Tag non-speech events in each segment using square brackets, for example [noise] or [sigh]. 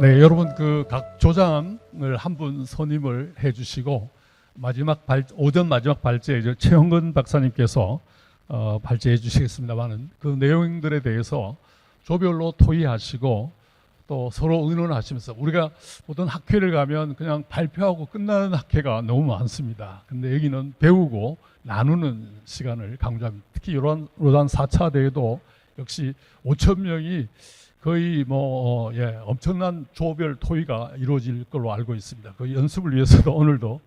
네, 여러분 그 각 조장을 한 분 선임을 해주시고 마지막 발 오전 마지막 발제 이제 최형근 박사님께서 어, 발제해 주시겠습니다만은 그 내용들에 대해서 조별로 토의하시고 또 서로 의논하시면서 우리가 보통 학회를 가면 그냥 발표하고 끝나는 학회가 너무 많습니다. 근데 여기는 배우고 나누는 시간을 강조합니다. 특히 이런 로단 4차 대회도 역시 5천 명이 거의 뭐 어, 예, 엄청난 조별 토의가 이루어질 걸로 알고 있습니다. 그 연습을 위해서도 [laughs] 오늘도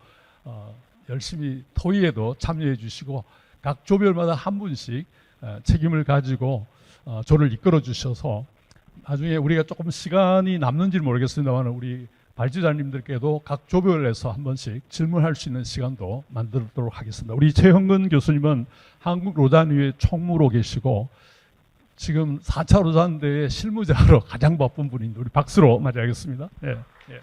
어, 열심히 토의에도 참여해 주시고 각 조별마다 한 분씩 어, 책임을 가지고 어, 조를 이끌어 주셔서 나중에 우리가 조금 시간이 남는지 모르겠습니다만 우리 발제자님들께도 각 조별에서 한 번씩 질문할 수 있는 시간도 만들도록 하겠습니다. 우리 최형근 교수님은 한국 로단위의 총무로 계시고 지금 4차 로잔대의 실무자로 [laughs] 가장 바쁜 분인데 우리 박수로 맞이하겠습니다. 예. 예.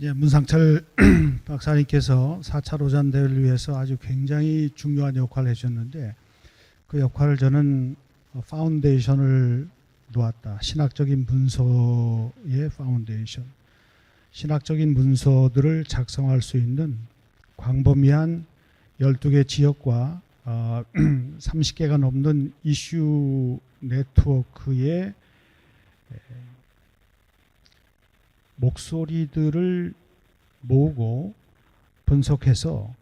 예, 문상철 [clears throat] 박사님께서 4차 로잔 대회를 위해서 아주 굉장히 중요한 역할을 해주셨는데 그 역할을 저는 어, 파운데이션을 놓았다. 신학적인 문서의 파운데이션. 신학적인 문서들을 작성할 수 있는 광범위한 12개 지역과 어, [clears throat] 30개가 넘는 이슈 네트워크의 에, 목소리들을 모으고 분석해서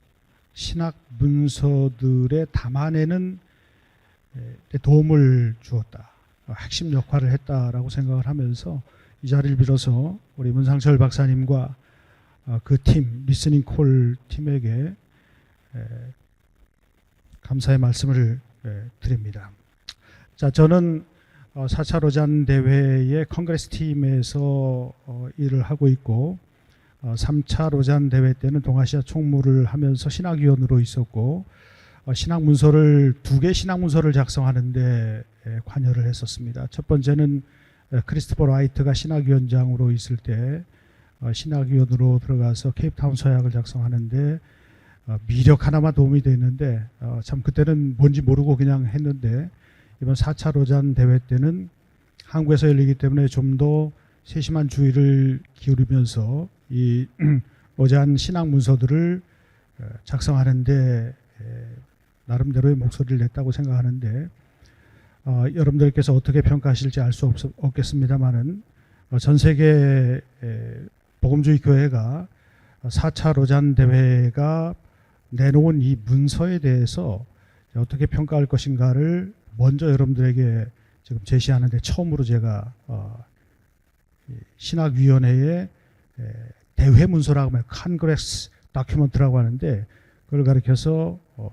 신학 문서들에 담아내는 에, 도움을 주었다. 어, 핵심 역할을 했다라고 생각을 하면서 이 자리를 빌어서 우리 문상철 박사님과 어, 그 팀, 리스닝 콜 팀에게 에, 감사의 말씀을 에, 드립니다. 자, 저는 어, 4차 로잔 대회의 컨그레스 팀에서 어, 일을 하고 있고 어, 3차 로잔 대회 때는 동아시아 총무를 하면서 신학위원으로 있었고 어, 신학 문서를 두 개 신학 문서를 작성하는데 에, 관여를 했었습니다. 첫 번째는 에, 크리스토퍼 라이트가 신학위원장으로 있을 때 어, 신학위원으로 들어가서 케이프타운 서약을 작성하는데 어, 미력 하나만 도움이 됐는데 어, 참 그때는 뭔지 모르고 그냥 했는데 이번 4차 로잔 대회 때는 한국에서 열리기 때문에 좀 더 세심한 주의를 기울이면서 이 [clears throat] 로잔 신학 문서들을 어, 작성하는데 에, 나름대로의 목소리를 냈다고 생각하는데 어, 여러분들께서 어떻게 평가하실지 알 수 없겠습니다만은 어, 전 세계 에, 복음주의 교회가 4차 로잔 대회가 내놓은 이 문서에 대해서 어떻게 평가할 것인가를 먼저 여러분들에게 지금 제시하는데 처음으로 제가 어, 이 신학위원회의 에, 대회 문서라고 하면 컨그레스 다큐먼트라고 하는데 그걸 가리켜서 어,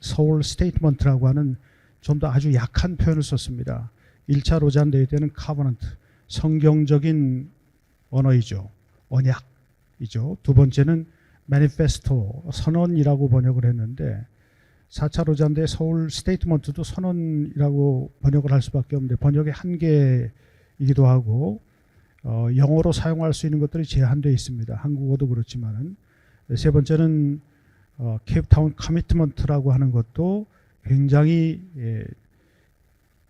서울 스테이트먼트라고 하는 좀 더 아주 약한 표현을 썼습니다. 1차 로잔 대회 때는 카버넌트 성경적인 언어이죠. 언약이죠. 두 번째는 매니페스토 선언이라고 번역을 했는데 4차 로잔대 서울 스테이트먼트도 선언이라고 번역을 할 수밖에 없는데 번역의 한계이기도 하고 어, 영어로 사용할 수 있는 것들이 제한되어 있습니다. 한국어도 그렇지만은 세 번째는 어, 케이프타운 커미트먼트라고 하는 것도 굉장히 예,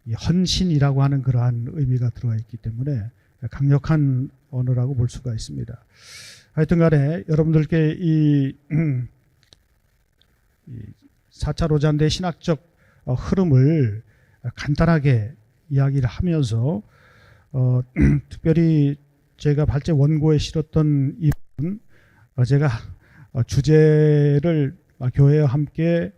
이 헌신이라고 하는 그러한 의미가 들어가 있기 때문에 강력한 언어라고 볼 수가 있습니다. 하여튼 간에 여러분들께 이, [clears throat] 이 4차 로잔대 신학적 어, 흐름을 간단하게 이야기를 하면서 어, [clears throat] 특별히 제가 발제 원고에 실었던 이분 어, 제가 어, 주제를 어, 교회와 함께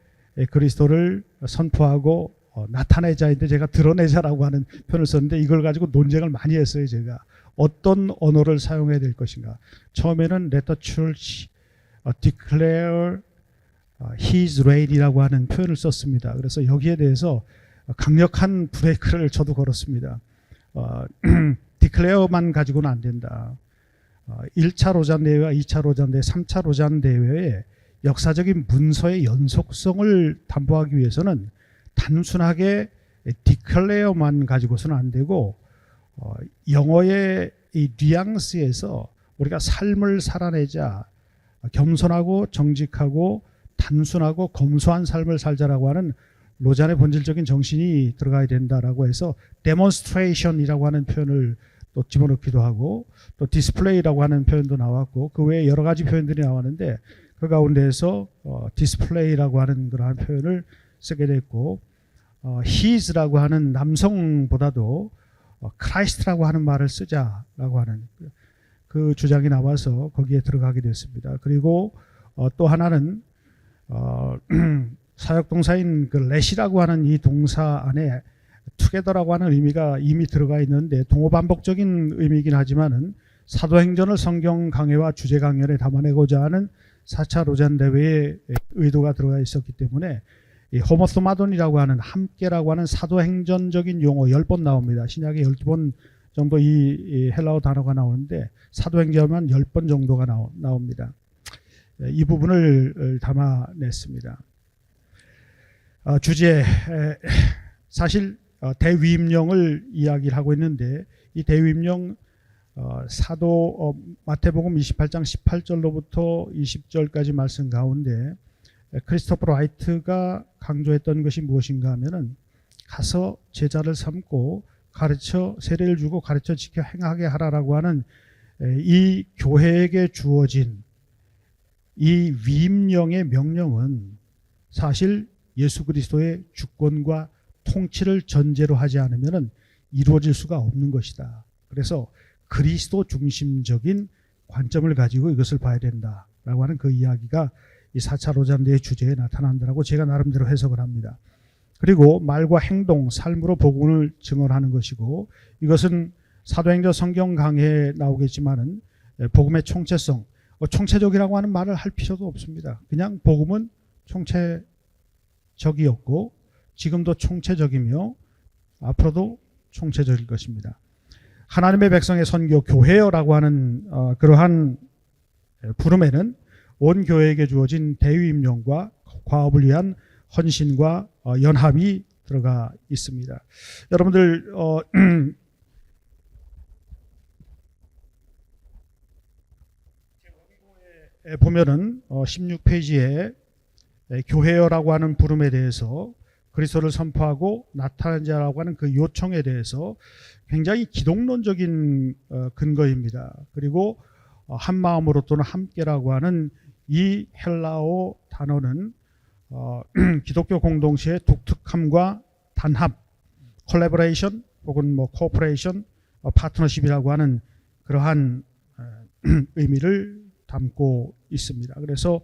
그리스도를 선포하고 어, 나타내자인데 제가 드러내자라고 하는 표현을 썼는데 이걸 가지고 논쟁을 많이 했어요 제가 어떤 언어를 사용해야 될 것인가 처음에는 Let the church 어, declare 어, His reign이라고 하는 표현을 썼습니다. 그래서 여기에 대해서 강력한 브레이크를 저도 걸었습니다. 어, [clears throat] 디클레어만 가지고는 안 된다. 어, 1차 로잔 대회와 2차 로잔 대회, 3차 로잔 대회의 역사적인 문서의 연속성을 담보하기 위해서는 단순하게 디클레어만 가지고서는 안 되고 어, 영어의 이 뉘앙스에서 우리가 삶을 살아내자 겸손하고 정직하고 단순하고 검소한 삶을 살자라고 하는 로잔의 본질적인 정신이 들어가야 된다라고 해서 데몬스트레이션이라고 하는 표현을 또 집어넣기도 하고 또 디스플레이라고 하는 표현도 나왔고 그 외에 여러 가지 표현들이 나왔는데 그 가운데에서 어, 디스플레이라고 하는 그러한 표현을 쓰게 됐고 어, his라고 하는 남성보다도 어, 크라이스트라고 하는 말을 쓰자라고 하는 그- 그 주장이 나와서 거기에 들어가게 됐습니다. 그리고 어, 또 하나는 어, [clears throat] 사역 동사인 그 let이라고 하는 이 동사 안에 together라고 하는 의미가 이미 들어가 있는데 동호 반복적인 의미이긴 하지만은 사도행전을 성경 강해와 주제 강연에 담아내고자 하는 4차 로잔 대회의 의도가 들어가 있었기 때문에 이 호모소마돈이라고 하는 함께라고 하는 사도행전적인 용어 10번 나옵니다. 신약에 12번 정도 이, 이 헬라어 단어가 나오는데 사도행전만 10번 정도가 나오, 나옵니다. 예, 이 부분을 담아냈습니다. 어, 주제 에, 사실 어, 대위임령을 이야기를 하고 있는데 이 대위임령 어, 사도 어, 마태복음 28장 18절로부터 20절까지 말씀 가운데 에, 크리스토퍼 라이트가 강조했던 것이 무엇인가 하면은 가서 제자를 삼고 가르쳐 세례를 주고 가르쳐 지켜 행하게 하라라고 하는 에, 이 교회에게 주어진 이 위임령의 명령은 사실 예수 그리스도의 주권과 통치를 전제로 하지 않으면 이루어질 수가 없는 것이다. 그래서 그리스도 중심적인 관점을 가지고 이것을 봐야 된다라고 하는 그 이야기가 이 4차 로잔대의 주제에 나타난다라고 제가 나름대로 해석을 합니다. 그리고 말과 행동, 삶으로 복음을 증언하는 것이고 이것은 사도행전 성경 강해에 나오겠지만은 복음의 총체성, 어, 총체적이라고 하는 말을 할 필요도 없습니다. 그냥 복음은 총체적이었고 지금도 총체적이며 앞으로도 총체적일 것입니다. 하나님의 백성의 선교 교회여라고 하는 어, 그러한 부름에는 온 교회에게 주어진 대위임령과 과업을 위한 헌신과 어, 연합이 들어가 있습니다. 여러분들 어, [clears throat] 에 보면은 어, 16페이지에 교회여라고 하는 부름에 대해서 그리스도를 선포하고 나타난 자라고 하는 그 요청에 대해서 굉장히 기독론적인 어, 근거입니다. 그리고 어, 한 마음으로 또는 함께라고 하는 이 헬라어 단어는 어, [clears throat] 기독교 공동체의 독특함과 단합, 콜라보레이션 혹은 뭐 코퍼레이션, 어, 파트너십이라고 하는 그러한 어, [clears throat] 의미를 담고 있습니다. 그래서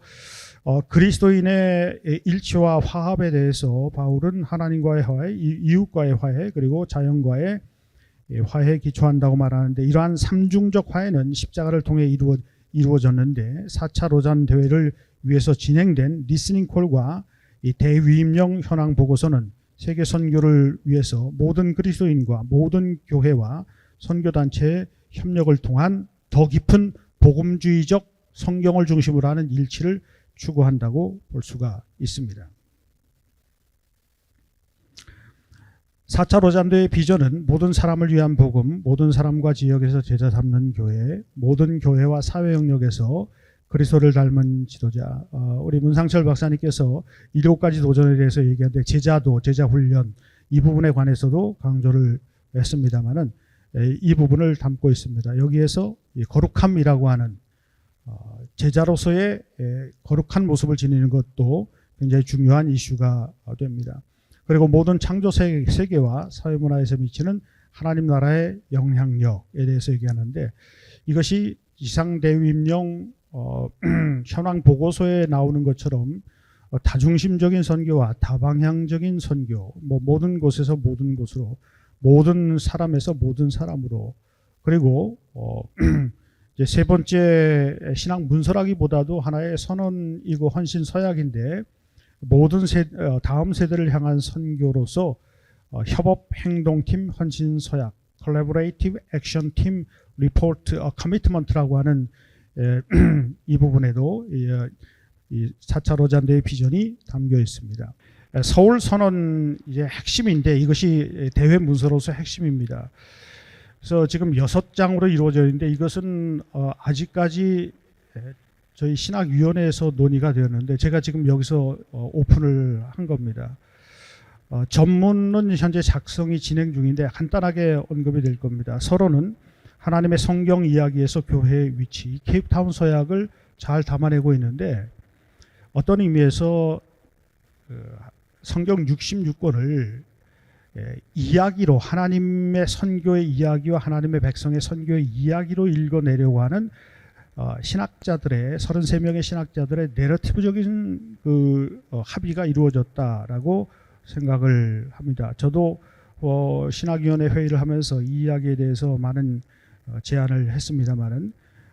어, 그리스도인의 일치와 화합에 대해서 바울은 하나님과의 화해, 이- 이웃과의 화해, 그리고 자연과의 예, 화해에 기초한다고 말하는데 이러한 삼중적 화해는 십자가를 통해 이루어, 이루어졌는데 4차 로잔 대회를 위해서 진행된 리스닝 콜과 이 대위임령 현황 보고서는 세계 선교를 위해서 모든 그리스도인과 모든 교회와 선교단체의 협력을 통한 더 깊은 복음주의적 성경을 중심으로 하는 일치를 추구한다고 볼 수가 있습니다. 4차 로잔도의 비전은 모든 사람을 위한 복음, 모든 사람과 지역에서 제자 삼는 교회, 모든 교회와 사회 영역에서 그리스도를 닮은 지도자. 어, 우리 문상철 박사님께서 일곱 가지 도전에 대해서 얘기하는데 제자도, 제자 훈련 이 부분에 관해서도 강조를 했습니다만은 에, 이 부분을 담고 있습니다. 여기에서 이 거룩함이라고 하는 어, 제자로서의 에, 거룩한 모습을 지니는 것도 굉장히 중요한 이슈가 어, 됩니다. 그리고 모든 창조 세- 세계와 사회문화에서 미치는 하나님 나라의 영향력에 대해서 얘기하는데 이것이 이상대위임령 어, [clears throat] 현황 보고서에 나오는 것처럼 어, 다중심적인 선교와 다방향적인 선교, 뭐 모든 곳에서 모든 곳으로, 모든 사람에서 모든 사람으로, 그리고 어, [clears throat] 이제 세 번째 신앙 문서라기보다도 하나의 선언이고 헌신 서약인데 모든 세, 어, 다음 세대를 향한 선교로서 어, 협업 행동팀 헌신 서약, Action Team Report 어, Commitment라고 하는 에, [clears throat] 이 부분에도 이, 어, 이 4차 로잔대의 비전이 담겨 있습니다. 에, 서울 선언 이제 핵심인데 이것이 대회 문서로서 핵심입니다. 그래서 지금 여섯 장으로 이루어져 있는데 이것은 어, 아직까지 에, 저희 신학위원회에서 논의가 되었는데 제가 지금 여기서 어, 오픈을 한 겁니다. 어, 전문은 현재 작성이 진행 중인데 간단하게 언급이 될 겁니다. 서론은 하나님의 성경 이야기에서 교회의 위치, 이 케이프타운 서약을 잘 담아내고 있는데 어떤 의미에서 그 성경 66권을 예, 이야기로 하나님의 선교의 이야기와 하나님의 백성의 선교의 이야기로 읽어내려고 하는 어, 신학자들의 33명의 신학자들의 내러티브적인 그 어, 합의가 이루어졌다라고 생각을 합니다. 저도 어, 신학위원회 회의를 하면서 이 이야기에 대해서 많은 어, 제안을 했습니다만은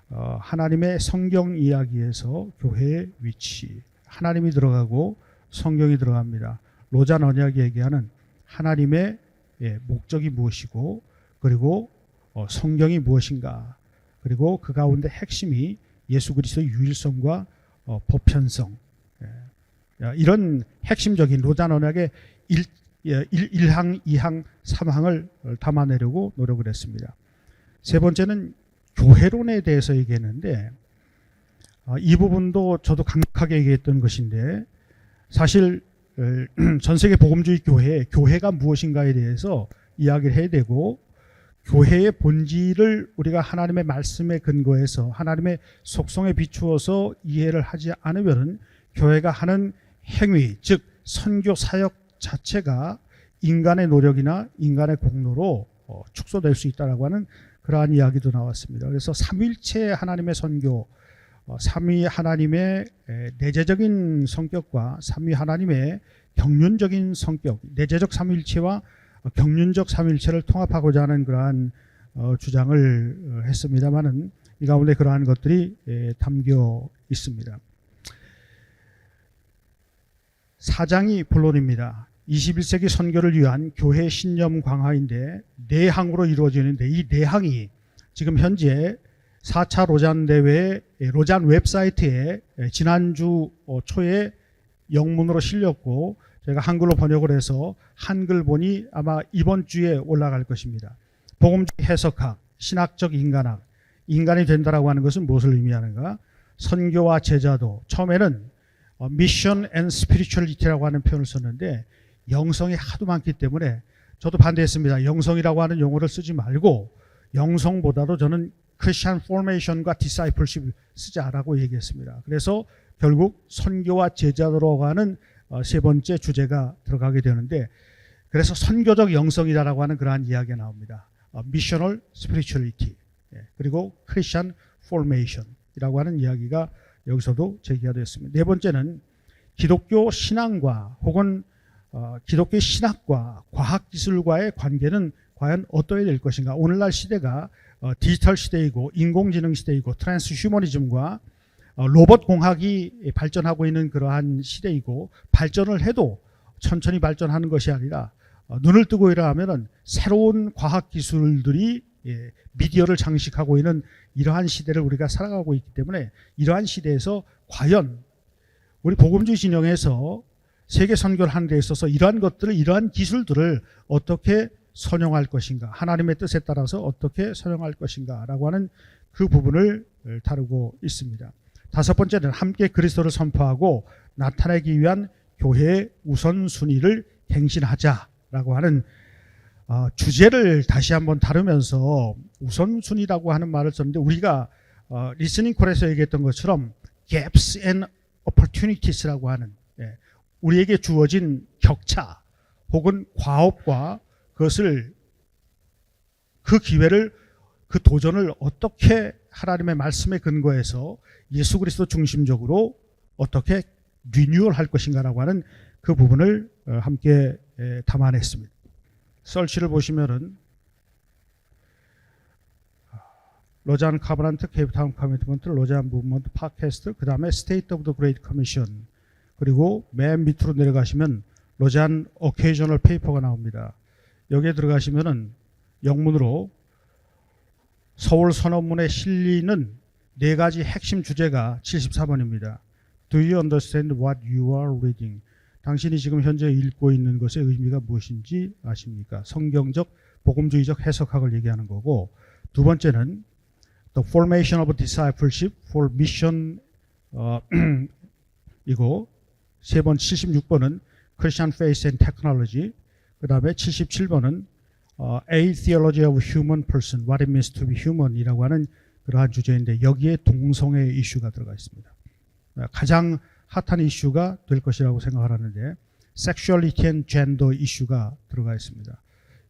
어, 하나님의 성경 이야기에서 교회의 위치, 하나님이 들어가고 성경이 들어갑니다. 로잔 언약이 얘기하는 하나님의 예, 목적이 무엇이고 그리고 어, 성경이 무엇인가 그리고 그 가운데 핵심이 예수 그리스도의 유일성과 어, 보편성 예. 야, 이런 핵심적인 로잔 언약의 일, 예, 일, 1항, 2항, 3항을 담아내려고 노력을 했습니다. 세 번째는 교회론에 대해서 얘기했는데 아, 이 부분도 저도 강력하게 얘기했던 것인데 사실 어, [clears throat] 전 세계 복음주의 교회 교회가 무엇인가에 대해서 이야기를 해야 되고 교회의 본질을 우리가 하나님의 말씀에 근거해서 하나님의 속성에 비추어서 이해를 하지 않으면은 교회가 하는 행위 즉 선교 사역 자체가 인간의 노력이나 인간의 공로로 어, 축소될 수 있다라고 하는 그러한 이야기도 나왔습니다. 그래서 삼위일체 하나님의 선교, 어, 삼위 하나님의 에, 내재적인 성격과 삼위 하나님의 경륜적인 성격, 내재적 삼위일체와 어, 경륜적 삼위일체를 통합하고자 하는 그러한 어, 주장을 어, 했습니다만은 이 가운데 그러한 것들이 에, 담겨 있습니다. 사장이 본론입니다. 21세기 선교를 위한 교회 신념 강화인데 네 항으로 이루어지는데 이네 항이 지금 현재 4차 로잔 대회 로잔 웹사이트에 지난주 어, 초에 영문으로 실렸고 제가 한글로 번역을 해서 한글본이 아마 이번 주에 올라갈 것입니다. 복음주의 해석학, 신학적 인간학, 인간이 된다라고 하는 것은 무엇을 의미하는가? 선교와 제자도 처음에는 미션 앤 스피리추얼리티라고 하는 표현을 썼는데 영성이 하도 많기 때문에 저도 반대했습니다. 영성이라고 하는 용어를 쓰지 말고 영성보다도 저는 크리스천 포메이션과 디사이플십 쓰자라고 얘기했습니다. 그래서 결국 선교와 제자도로 하는 어, 세 번째 주제가 들어가게 되는데 그래서 선교적 영성이다라고 하는 그러한 이야기가 나옵니다. 미셔널 스피리추얼리티 그리고 크리스천 포메이션이라고 하는 이야기가 여기서도 제기가 되었습니다. 네 번째는 기독교 신앙과 혹은 어, 기독교 신학과 과학 기술과의 관계는 과연 어떠해야 될 것인가? 오늘날 시대가 어, 디지털 시대이고 인공지능 시대이고 트랜스 휴머니즘과 어, 로봇 공학이 발전하고 있는 그러한 시대이고 발전을 해도 천천히 발전하는 것이 아니라 어, 눈을 뜨고 일어나면은 새로운 과학 기술들이 예, 미디어를 장식하고 있는 이러한 시대를 우리가 살아가고 있기 때문에 이러한 시대에서 과연 우리 복음주의 진영에서 세계 선교를 하는 데 있어서 이러한 것들을 이러한 기술들을 어떻게 선용할 것인가 하나님의 뜻에 따라서 어떻게 선용할 것인가라고 하는 그 부분을 다루고 있습니다. 다섯 번째는 함께 그리스도를 선포하고 나타내기 위한 교회의 우선순위를 갱신하자라고 하는 어, 주제를 다시 한번 다루면서 우선순위라고 하는 말을 썼는데 우리가 어, 리스닝 콜에서 얘기했던 것처럼 gaps and opportunities라고 하는 예, 우리에게 주어진 격차 혹은 과업과 그것을 그 기회를 그 도전을 어떻게 하나님의 말씀에 근거해서 예수 그리스도 중심적으로 어떻게 리뉴얼 할 것인가라고 하는 그 부분을 어, 함께 에, 담아냈습니다. 썰치를 보시면은 로잔 카브란트 케이프타운 커미트먼트 로잔 무브먼트 팟캐스트 그 다음에 스테이트 오브 더 그레이트 커미션 그리고 맨 밑으로 내려가시면 로잔 오케이저널 페이퍼가 나옵니다. 여기에 들어가시면은 영문으로 서울 선언문에 실리는 네 가지 핵심 주제가 74번입니다. Do you understand what you are reading? 당신이 지금 현재 읽고 있는 것의 의미가 무엇인지 아십니까? 성경적 복음주의적 해석학을 얘기하는 거고 두 번째는 The Formation of Discipleship for Mission 어, 이고 세 번 76번은 Christian Faith and Technology 그 다음에 77번은 어, A Theology of Human Person, What It Means to be Human이라고 하는 그러한 주제인데 여기에 동성애 이슈가 들어가 있습니다. 어, 가장 핫한 이슈가 될 것이라고 생각하는데 Sexuality and Gender 이슈가 들어가 있습니다.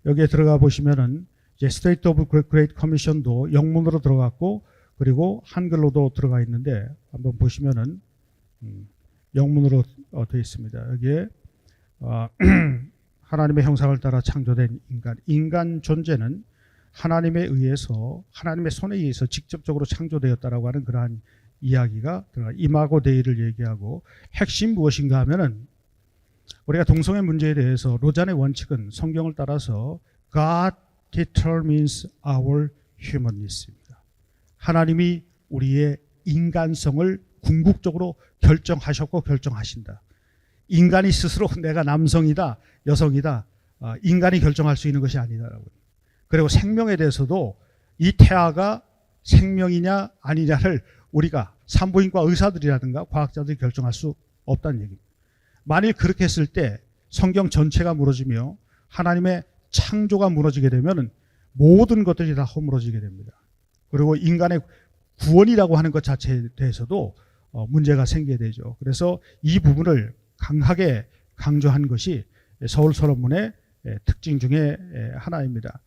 여기에 들어가 보시면은 이제 State of Great Commission도 영문으로 들어갔고 그리고 한글로도 들어가 있는데 한번 보시면은 음, 영문으로 어, 되어 있습니다. 여기에 어, [clears throat] 하나님의 형상을 따라 창조된 인간, 인간 존재는 하나님에 의해서 하나님의 손에 의해서 직접적으로 창조되었다라고 하는 그러한 이야기가 들어가 이마고 데이를 얘기하고 핵심 무엇인가 하면은 우리가 동성애 문제에 대해서 로잔의 원칙은 성경을 따라서 God determines our humanness입니다. 하나님이 우리의 인간성을 궁극적으로 결정하셨고 결정하신다. 인간이 스스로 내가 남성이다, 여성이다, 아, 인간이 결정할 수 있는 것이 아니다라고. 그리고 생명에 대해서도 이 태아가 생명이냐 아니냐를 우리가 산부인과 의사들이라든가 과학자들이 결정할 수 없다는 얘기입니다. 만일 그렇게 했을 때 성경 전체가 무너지며 하나님의 창조가 무너지게 되면 모든 것들이 다 허물어지게 됩니다. 그리고 인간의 구원이라고 하는 것 자체에 대해서도 어, 문제가 생기게 되죠. 그래서 이 부분을 강하게 강조한 것이 서울 서론문의 예, 특징 중에 예, 하나입니다.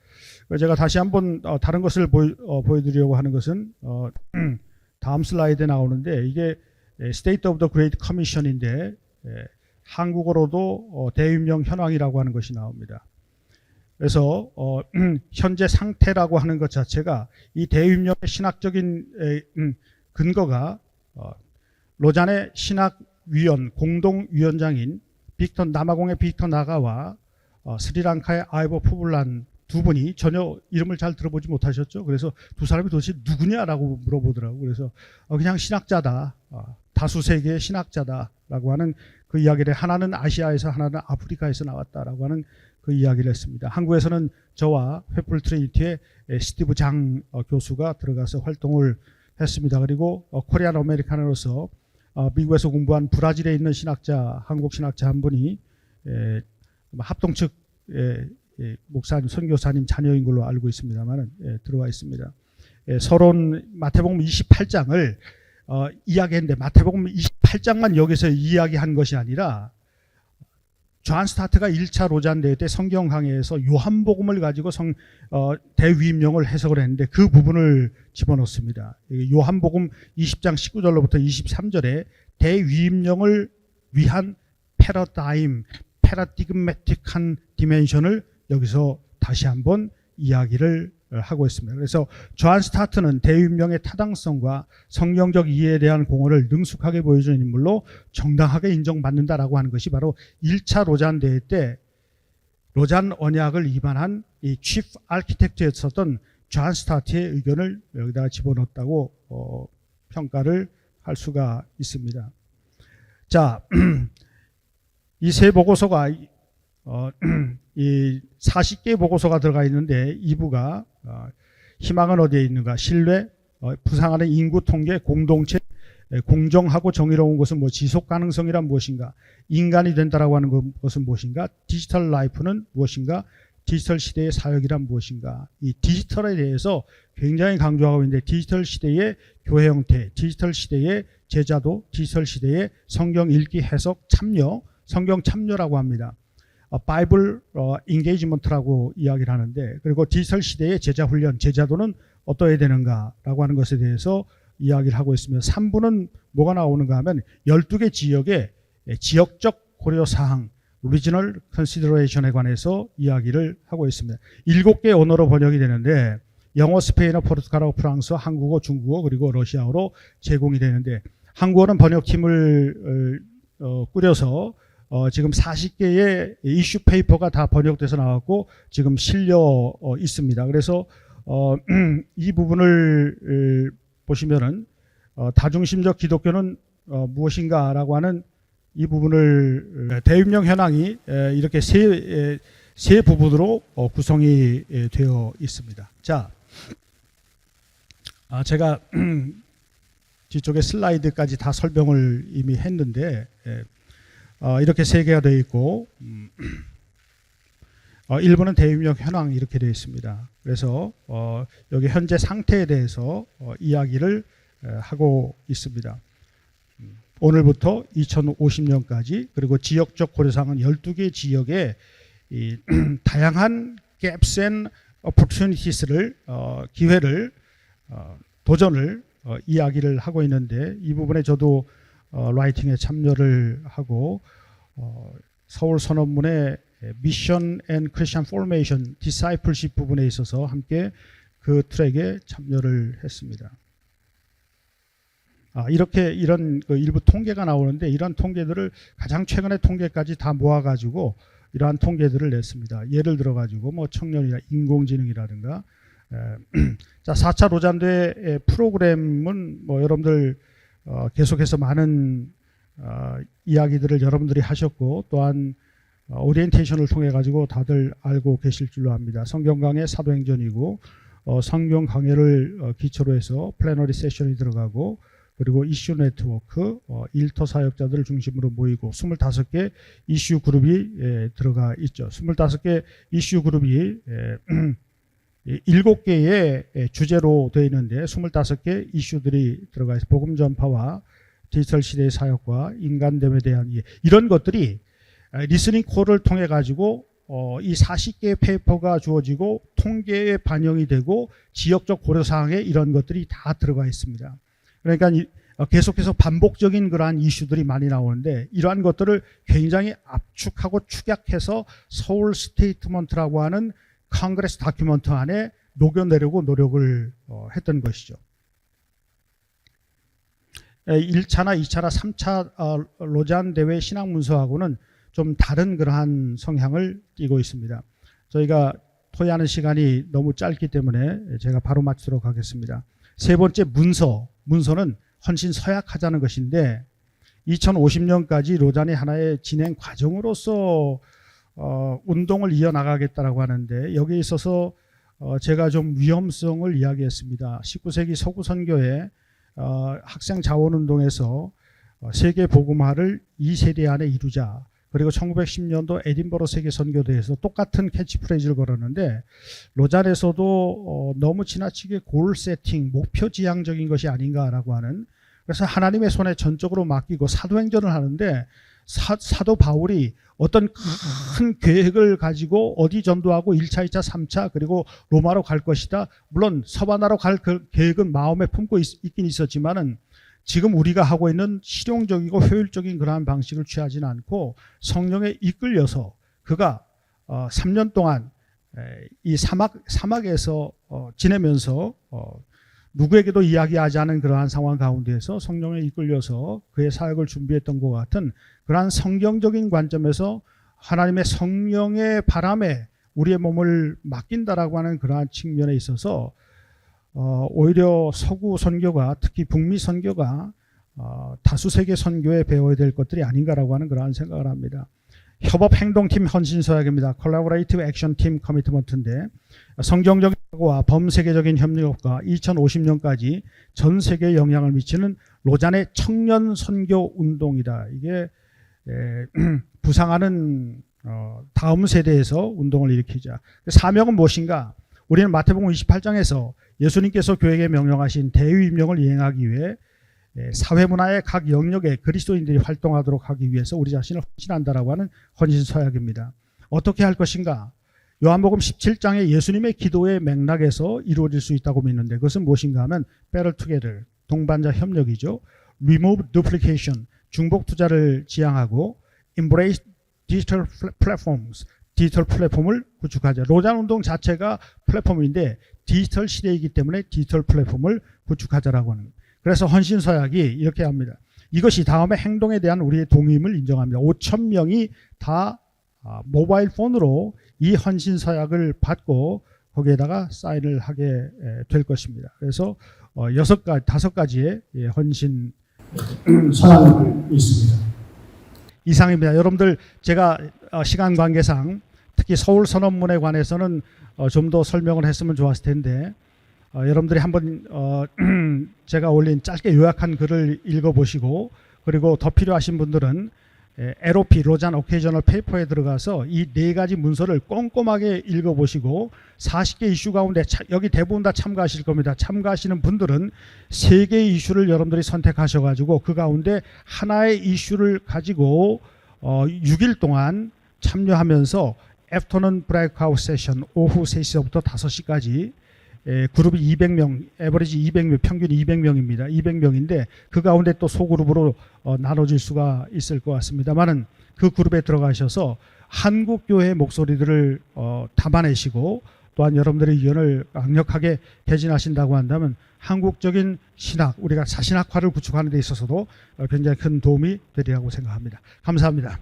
제가 다시 한번 어, 다른 것을 보여, 어, 보여드리려고 하는 것은 어, [clears throat] 다음 슬라이드에 나오는데 이게 예, State of the Great Commission인데 예, 한국어로도 어, 대윤령 현황이라고 하는 것이 나옵니다. 그래서 어, [clears throat] 현재 상태라고 하는 것 자체가 이 대윤령의 신학적인 에, 음, 근거가 어, 로잔의 신학 위원 공동위원장인 빅터 남아공의 빅터 나가와 어, 스리랑카의 아이버 푸블란 두 분이 전혀 이름을 잘 들어보지 못하셨죠. 그래서 두 사람이 도대체 누구냐라고 물어보더라고. 그래서 어, 그냥 신학자다. 어, 다수 세계의 신학자다라고 하는 그 이야기를 하나는 아시아에서 하나는 아프리카에서 나왔다라고 하는 그 이야기를 했습니다. 한국에서는 저와 트리니티의 에, 스티브 장 어, 교수가 들어가서 활동을 했습니다. 그리고 어, 코리안 아메리카노로서 어, 미국에서 공부한 브라질에 있는 신학자, 한국 신학자 한 분이 에, 합동 측 목사님, 선교사님 자녀인 걸로 알고 있습니다만 예, 들어와 있습니다. 예, 서론 마태복음 28장을 어, 이야기했는데 마태복음 28장만 여기서 이야기한 것이 아니라 존 스타트가 1차 로잔 대회 때 성경 강해에서 요한복음을 가지고 성, 어, 대위임령을 해석을 했는데 그 부분을 집어넣습니다. 이 요한복음 20장 19절로부터 23절에 대위임령을 위한 패러다임, 패러디그매틱한 디멘션을 여기서 다시 한번 이야기를 하고 있습니다. 그래서 조한 스타트는 대위명의 타당성과 성경적 이해에 대한 공헌을 능숙하게 보여주는 인물로 정당하게 인정받는다라고 하는 것이 바로 1차 로잔 대회 때 로잔 언약을 위반한 이 치프 아키텍트였었던 조한 스타트의 의견을 여기다 집어넣었다고 어, 평가를 할 수가 있습니다. 자, [clears throat] 이 세 보고서가 어, [clears throat] 이 40개 보고서가 들어가 있는데 2부가 어, 희망은 어디에 있는가? 신뢰, 어, 부상하는 인구 통계, 공동체, 에, 공정하고 정의로운 것은 뭐 지속 가능성이란 무엇인가? 인간이 된다라고 하는 것- 것은 무엇인가? 디지털 라이프는 무엇인가? 디지털 시대의 사역이란 무엇인가? 이 디지털에 대해서 굉장히 강조하고 있는데 디지털 시대의 교회 형태, 디지털 시대의 제자도, 디지털 시대의 성경 읽기 해석 참여, 성경 참여라고 합니다. 어, 바이블 어, 인게이지먼트라고 이야기를 하는데 그리고 디지털 시대의 제자 훈련, 제자도는 어떠해야 되는가라고 하는 것에 대해서 이야기를 하고 있으며 3부는 뭐가 나오는가 하면 12개 지역의 예, 지역적 고려 사항 오리지널 컨시더레이션에 관해서 이야기를 하고 있습니다. 7개 언어로 번역이 되는데 영어, 스페인어, 포르투갈어, 프랑스어, 한국어, 중국어 그리고 러시아어로 제공이 되는데 한국어는 번역팀을 어, 어, 꾸려서 어, 지금 40개의 이슈 페이퍼가 다 번역돼서 나왔고 지금 실려 어, 있습니다. 그래서 어, [clears throat] 이 부분을 을, 보시면은 어, 다중심적 기독교는 어, 무엇인가라고 하는 이 부분을 에, 대윤령 현황이 에, 이렇게 세, 에, 세 부분으로 어, 구성이 에, 되어 있습니다. 자, 아, 제가 [clears throat] 뒤쪽에 슬라이드까지 다 설명을 이미 했는데 에, 어, 이렇게 세 개가 되어 있고 음, [clears throat] 어, 일본은 대유명 현황 이렇게 되어 있습니다. 그래서 어, 여기 현재 상태에 대해서 어, 이야기를 에, 하고 있습니다. 음, 오늘부터 2050년까지 그리고 지역적 고려사항은 12개 지역에 이, [clears throat] 다양한 and opportunities를 어, 기회를 어, 도전을 어, 이야기를 하고 있는데 이 부분에 저도 어, 라이팅에 참여를 하고 어, 서울 선언문의 미션 앤 크리스천 포메이션 디사이플십 부분에 있어서 함께 그 트랙에 참여를 했습니다. 아, 이렇게 이런 그 일부 통계가 나오는데 이런 통계들을 가장 최근의 통계까지 다 모아가지고 이러한 통계들을 냈습니다. 예를 들어가지고 뭐 청년이나 인공지능이라든가 에, [clears throat] 자 4차 로잔대 프로그램은 뭐 여러분들 어, 계속해서 많은 어, 이야기들을 여러분들이 하셨고 또한 어, 오리엔테이션을 통해 가지고 다들 알고 계실 줄로 압니다. 성경 강의 사도행전이고 어, 성경 강해를 어, 기초로 해서 플래너리 세션이 들어가고 그리고 이슈 네트워크 어, 일터 사역자들을 중심으로 모이고 25개 이슈 그룹이 예, 들어가 있죠. 25개 이슈 그룹이 예, 이 [clears throat] 일곱 개의 예, 주제로 되어 있는데 25개 이슈들이 들어가 있어 복음 전파와 디지털 시대의 사역과 인간됨에 대한 이해 이런 것들이 아, 리스닝 콜을 통해 가지고 어, 이 40개의 페이퍼가 주어지고 통계에 반영이 되고 지역적 고려 사항에 이런 것들이 다 들어가 있습니다. 그러니까 이- 어, 계속해서 반복적인 그러한 이슈들이 많이 나오는데 이러한 것들을 굉장히 압축하고 축약해서 서울 스테이트먼트라고 하는 컨그레스 다큐먼트 안에 녹여내려고 노력을 어, 했던 것이죠. 1차나 2차나 3차 어, 로잔 대회 신학 문서하고는 좀 다른 그러한 성향을 띠고 있습니다. 저희가 토의하는 시간이 너무 짧기 때문에 제가 바로 맞추도록 하겠습니다. 세 번째 문서, 문서는 헌신 서약하자는 것인데 2050년까지 로잔이 하나의 진행 과정으로서 어, 운동을 이어나가겠다라고 하는데 여기에 있어서 어, 제가 좀 위험성을 이야기했습니다. 19세기 서구 선교회 어, 학생 자원 운동에서 어, 세계 복음화를 2세대 안에 이루자. 그리고 1910년도 에딘버러 세계 선교대에서 똑같은 캐치프레이즈를 걸었는데 로잔에서도 어, 너무 지나치게 골 세팅, 목표 지향적인 것이 아닌가라고 하는 그래서 하나님의 손에 전적으로 맡기고 사도행전을 하는데 사, 사도 바울이 어떤 큰 계획을 가지고 어디 전도하고 1차, 2차, 3차 그리고 로마로 갈 것이다. 물론 서바나로 갈 그 계획은 마음에 품고 있, 긴 있었지만은 지금 우리가 하고 있는 실용적이고 효율적인 그러한 방식을 취하지는 않고 성령에 이끌려서 그가 어, 3년 동안 에, 이 사막 사막에서 어, 지내면서 어, 누구에게도 이야기하지 않은 그러한 상황 가운데에서 성령에 이끌려서 그의 사역을 준비했던 것 같은 그러한 성경적인 관점에서 하나님의 성령의 바람에 우리의 몸을 맡긴다라고 하는 그러한 측면에 있어서 어, 오히려 서구 선교가 특히 북미 선교가 어, 다수 세계 선교에 배워야 될 것들이 아닌가라고 하는 그러한 생각을 합니다. 협업 행동팀 헌신 서약입니다. Collaborative Action Team Commitment인데 성경적인 와 범세계적인 협력과 2050년까지 전 세계에 영향을 미치는 로잔의 청년 선교 운동이다. 이게 에, [clears throat] 부상하는 어, 다음 세대에서 운동을 일으키자. 사명은 무엇인가? 우리는 마태복음 28장에서 예수님께서 교회에 명령하신 대위명을 이행하기 위해 예, 사회문화의 각 영역에 그리스도인들이 활동하도록 하기 위해서 우리 자신을 헌신한다라고 하는 헌신 서약입니다. 어떻게 할 것인가? 요한복음 17장의 예수님의 기도의 맥락에서 이루어질 수 있다고 믿는데 그것은 무엇인가 하면 better together, 동반자 협력이죠. remove duplication, 중복 투자를 지향하고 embrace digital platforms, 디지털 플랫폼을 구축하자. 로잔 운동 자체가 플랫폼인데 디지털 시대이기 때문에 디지털 플랫폼을 구축하자라고 하는. 그래서 헌신 서약이 이렇게 합니다. 이것이 다음에 행동에 대한 우리의 동의임을 인정합니다. 5천 명이 다 아, 모바일 폰으로 이 헌신 서약을 받고 거기에다가 사인을 하게 에, 될 것입니다. 그래서 어, 여섯 가지, 다섯 가지의 예, 헌신 [clears throat] 서약이 있습니다. 이상입니다. 여러분들 제가 어, 시간 관계상 특히 서울 선언문에 관해서는 어, 좀더 설명을 했으면 좋았을 텐데 어, 여러분들이 한번 어, [clears throat] 제가 올린 짧게 요약한 글을 읽어보시고 그리고 더 필요하신 분들은 에, LOP 로잔 오케이저널 페이퍼에 들어가서 이 네 가지 문서를 꼼꼼하게 읽어보시고 40개 이슈 가운데 차- 여기 대부분 다 참가하실 겁니다. 참가하시는 분들은 세 개의 이슈를 여러분들이 선택하셔가지고 그 가운데 하나의 이슈를 가지고 어, 6일 동안 참여하면서 애프터눈 브레이크아웃 세션 오후 3시부터 5시까지 에, 그룹이 200명, 에버리지 200명, 평균 200명입니다. 200명인데 그 가운데 또 소그룹으로 어, 나눠질 수가 있을 것 같습니다만은 그 그룹에 들어가셔서 한국 교회의 목소리들을 어, 담아내시고 또한 여러분들의 의견을 강력하게 개진하신다고 한다면 한국적인 신학, 우리가 사신학화를 구축하는 데 있어서도 어, 굉장히 큰 도움이 되리라고 생각합니다. 감사합니다.